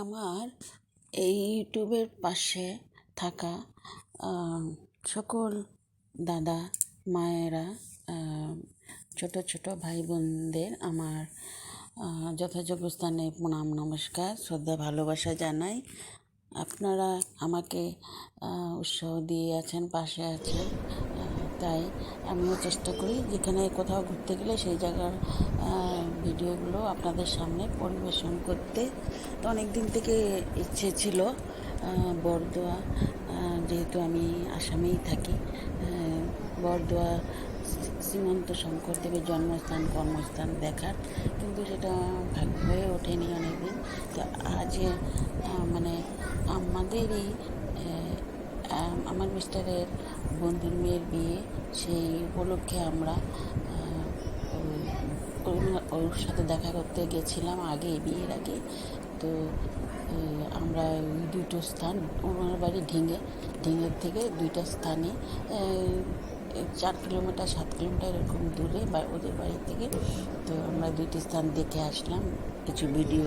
আমার এই ইউটিউবের পাশে থাকা সকল দাদা মায়েরা ছোটো ছোটো ভাই বোনদের আমার যথাযোগ্য স্থানে প্রণাম, নমস্কার, শ্রদ্ধা, ভালোবাসা জানাই। আপনারা আমাকে উৎসাহ দিয়ে আছেন, পাশে আছেন। তাই আমিও চেষ্টা করি যেখানে কোথাও ঘুরতে গেলে সেই জায়গার ভিডিওগুলো আপনাদের সামনে পরিবেশন করতে। তো অনেক দিন থেকে ইচ্ছে ছিল বরদোয়া যেহেতু আমি আসামেই থাকি বরদোয়া, শ্রীমন্ত শঙ্করদেবের জন্মস্থান, কর্মস্থান দেখার। কিন্তু সেটা ভাগ্য হয়ে ওঠেনি অনেকদিন। তো আজ মানে আমাদেরই আমার মিস্টারের বন্ধুর মেয়ের বিয়ে, সেই উপলক্ষে আমরা ওর সাথে দেখা করতে গেছিলাম আগে বিয়ের আগে। তো আমরা দুটো স্থান, ওনার বাড়ি ঢিঙে ঢিঙের থেকে দুইটা স্থানে চার কিলোমিটার, সাত কিলোমিটার এরকম দূরে বা ওদের বাড়ি থেকে। তো আমরা দুইটি স্থান দেখে আসলাম, কিছু ভিডিও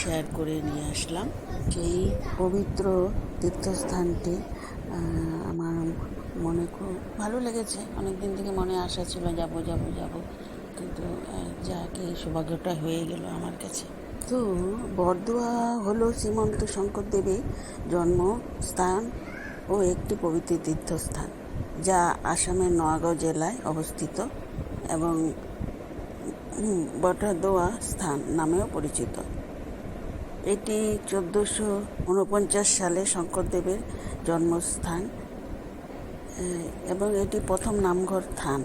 শেয়ার করে নিয়ে আসলাম। সেই পবিত্র তীর্থস্থানটি মনে খুব ভালো লেগেছে। অনেক দিন থেকে মনে আশা ছিল যাব যাব যাব। কিন্তু যাকে সৌভাগ্যটা হয়ে গেল আমার কাছে। তো বরদোয়া হলো শ্রীমন্ত শঙ্করদেবের জন্মস্থান ও একটি পবিত্র তীর্থস্থান, যা আসামের নোয়াগাঁও জেলায় অবস্থিত এবং বটাদোয়া স্থান নামেও পরিচিত। এটি চোদ্দোশো উনপঞ্চাশ সালে শঙ্করদেবের জন্মস্থান এবং এটি প্রথম নামঘর থান,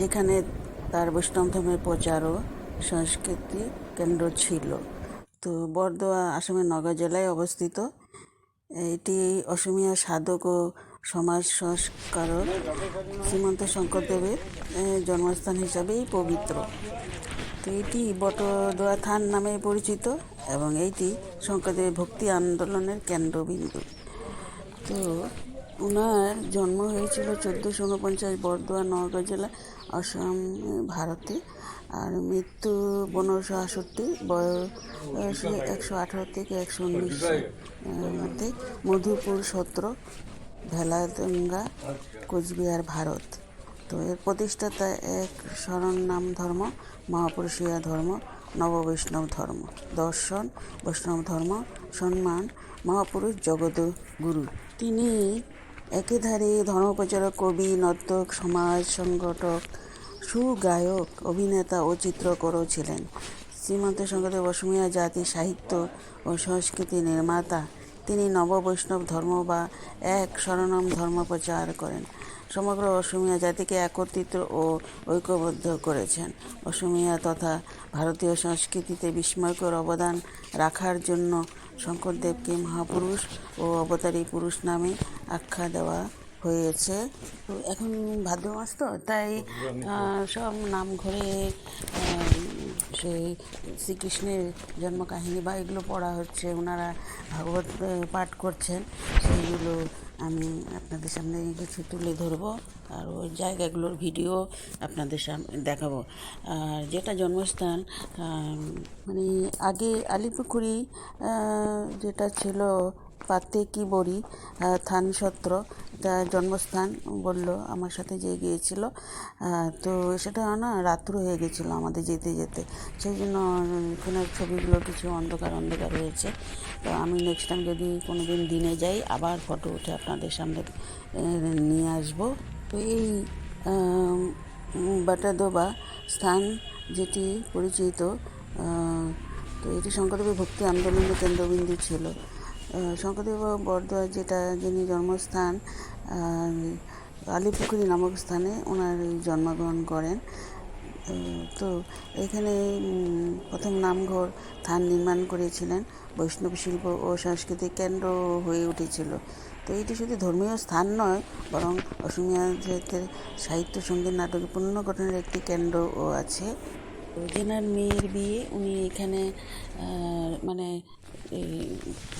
যেখানে তার বৈষ্ণব ধর্মের প্রচার ও সংস্কৃতি কেন্দ্র ছিল। তো বরদোয়া আসামের নগর জেলায় অবস্থিত। এটি অসমীয়া সাধক ও সমাজ সংস্কারক শ্রীমন্ত শঙ্করদেবের জন্মস্থান হিসাবেই পবিত্র। তো এটি বটদোয়া থান নামে পরিচিত এবং এইটি শঙ্করদেবের ভক্তি আন্দোলনের কেন্দ্রবিন্দু। তো ওনার জন্ম হয়েছিল চোদ্দোশো উনপঞ্চাশ বরদোয়া নওগাঁ জেলা অসম ভারতে। আর মৃত্যু পনেরোশো আষট্টি বয়স একশো আঠারো থেকে একশো উনিশ মধ্যে মধুপুর, সত্র ভেলাদঙ্গা কোচবিহার, ভারত। তো এর প্রতিষ্ঠাতা এক শরণ নাম ধর্ম, মহাপুরুষীয় ধর্ম, নববৈষ্ণব ধর্ম। দর্শন, বৈষ্ণব ধর্ম, সম্মান, মহাপুরুষ জগত গুরু তিনি একেধারে ধর্মপ্রচারক, কবি, নর্তক, সমাজ সংগঠক, সুগায়ক, অভিনেতা ও চিত্রকরও ছিলেন। শ্রীমন্ত শঙ্করদেব অসমীয়া জাতি, সাহিত্য ও সংস্কৃতি নির্মাতা। তিনি নববৈষ্ণব ধর্ম বা এক শরণম ধর্ম প্রচার করেন। সমগ্র অসমীয়া জাতিকে একত্রিত ও ঐক্যবদ্ধ করেছেন। অসমীয়া তথা ভারতীয় সংস্কৃতিতে বিস্ময়কর অবদান রাখার জন্য শঙ্করদেবকে মহাপুরুষ ও অবতারী পুরুষ নামে আখ্যা দেওয়া হয়েছে। তো এখন ভাদ্র মাস তো, তাই সব নাম ঘরে সেই শ্রীকৃষ্ণের জন্মকাহিনী বা এগুলো পড়া হচ্ছে, ওনারা ভাগবত পাঠ করছেন, সেইগুলো আমি আপনাদের সামনে কিছু তুলে ধরবো আর ওই জায়গাগুলোর ভিডিও আপনাদের সামনে দেখাবো। আর যেটা জন্মস্থান মানে আগে আলিপুকুরি যেটা ছিল পাতে কি বড়ি থানসত্র তার জন্মস্থান বলল, আমার সাথে যে গিয়েছিল। তো সেটা না রাত্র হয়ে গেছিল আমাদের যেতে যেতে। সেই জন্য এখানের ছবিগুলো কিছু অন্ধকার অন্ধকার হয়েছে। তো আমি নেক্সট টাইম যদি কোনো দিন দিনে যাই, আবার ফটো উঠে আপনাদের সামনে নিয়ে আসব। তো এই বাটাদোবা স্থান যেটি পরিচিত তো এটি শঙ্করদেবের ভক্তি আন্দোলনের কেন্দ্রবিন্দু ছিল। শঙ্করদেব বরদোয়া যেটা যিনি জন্মস্থান আলিপুকুরি নামক স্থানে ওনার জন্মগ্রহণ করেন। তো এখানে প্রথম নামঘর থান নির্মাণ করেছিলেন। বৈষ্ণব শিল্প ও সাংস্কৃতিক কেন্দ্র হয়ে উঠেছিল। তো এটি শুধু ধর্মীয় স্থান নয়, বরং অসমীয়া সাহিত্য সংগীত নাটক পুনর্গঠনের একটি কেন্দ্রও আছে। যেনার মেয়ের বিয়ে, উনি এখানে মানে এই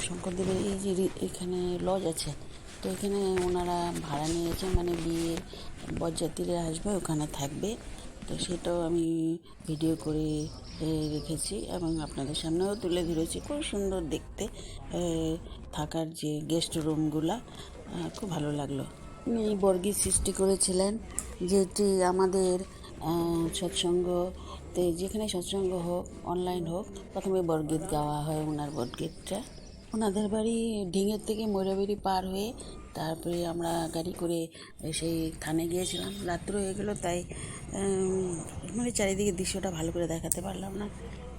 শঙ্করদেবের এই যে এখানে লজ আছে তো এখানে ওনারা ভাড়া নিয়েছে মানে বিয়ে বরযাত্রীরা আসবে ওখানে থাকবে। তো সেটাও আমি ভিডিও করে রেখেছি এবং আপনাদের সামনেও তুলে ধরেছি। খুব সুন্দর দেখতে থাকার যে গেস্ট রুমগুলা খুব ভালো লাগল। উনি বর্গি সৃষ্টি করেছিলেন যেটি আমাদের আহ, সৎসঙ্গতে যেখানে সৎসঙ্গ হোক অনলাইন হোক, প্রথমে বরগীত গাওয়া হয় ওনার বরগীতটা ওনাদের বাড়ি ঢিঙের থেকে ময়রাবাড়ি পার হয়ে তারপরে আমরা গাড়ি করে সেই থানে গিয়েছিলাম। রাত্র হয়ে গেলো, তাই মানে চারিদিকে দৃশ্যটা ভালো করে দেখাতে পারলাম না।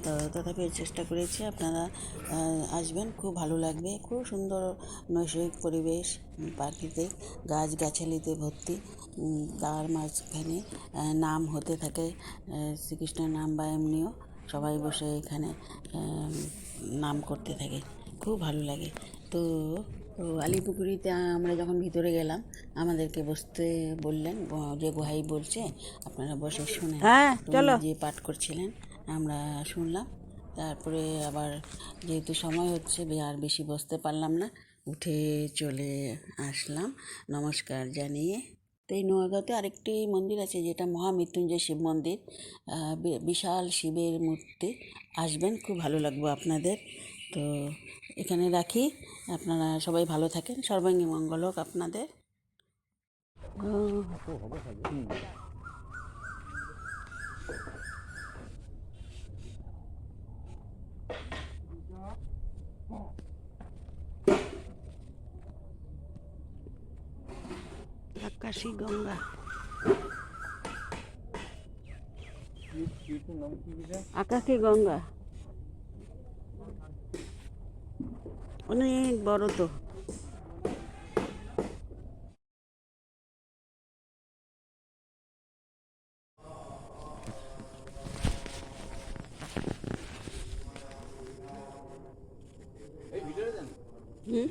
তো তথাপি চেষ্টা করেছি আপনারা আসবেন খুব ভালো লাগবে খুব সুন্দর নৈসর্গিক পরিবেশ প্রাকৃতিক গাছগাছালিতে ভর্তি তার মাঝখানে নাম হতে থাকে শ্রীকৃষ্ণের নাম বা এমনিও সবাই বসে এখানে নাম করতে থাকে খুব ভালো লাগে তো আলিপুকুরিতে আমরা যখন ভিতরে গেলাম আমাদেরকে বসতে বললেন যে গোহাই বলছে আপনারা বসে শুনে হ্যাঁ, চলো। যে পাঠ করছিলেন আমরা শুনলাম। তারপরে আবার যেহেতু সময় হচ্ছে আর বেশি বসতে পারলাম না, উঠে চলে আসলাম। নমস্কার জানিয়ে। তো এই নোয়াগাঁতে আরেকটি মন্দির আছে, যেটা মহামৃত্যুঞ্জয় শিব মন্দির। বিশাল শিবের মূর্তি। আসবেন, খুব ভালো লাগবে আপনাদের। তো এখানে রাখি। আপনারা সবাই ভালো থাকেন। সর্বাঙ্গী মঙ্গল হোক আপনাদের। আকাশী গঙ্গা আকাশী গঙ্গা অনেক বড় তো হুম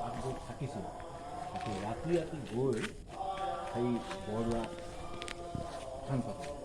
তাত গৈ থাকিছিল ৰাতি ৰাতি গৈ সেই বৰুৱা থান পাতে